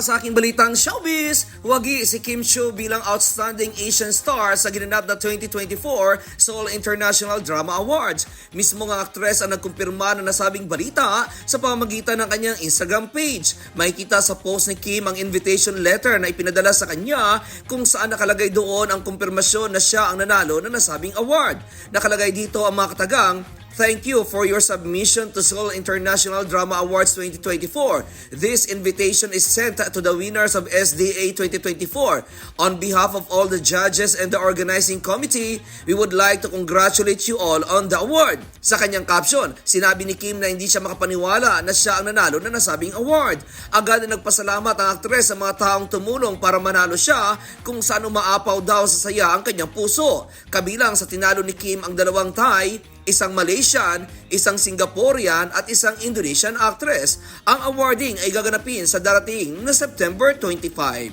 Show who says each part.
Speaker 1: sa aking balitang showbiz, wagi si Kim Chiu bilang Outstanding Asian Star sa ginanap na 2024 Seoul International Drama Awards. Mismo nga aktres ang nagkumpirma na nasabing balita sa pamamagitan ng kanyang Instagram page. Makikita sa post ni Kim ang invitation letter na ipinadala sa kanya kung saan nakalagay doon ang kumpirmasyon na siya ang nanalo na nasabing award. Nakalagay dito ang mga katagang Thank you for your submission to Seoul International Drama Awards 2024. This invitation is sent to the winners of SDA 2024. On behalf of all the judges and the organizing committee, we would like to congratulate you all on the award. Sa kanyang caption, sinabi ni Kim na hindi siya makapaniwala na siya ang nanalo na nasabing award. Agad na nagpasalamat ang aktres sa mga taong tumulong para manalo siya kung saan umaapaw daw sa saya ang kanyang puso. Kabilang sa tinalo ni Kim ang dalawang Thai, isang Malaysian, isang Singaporean at isang Indonesian actress. Ang awarding ay gaganapin sa darating na September 25.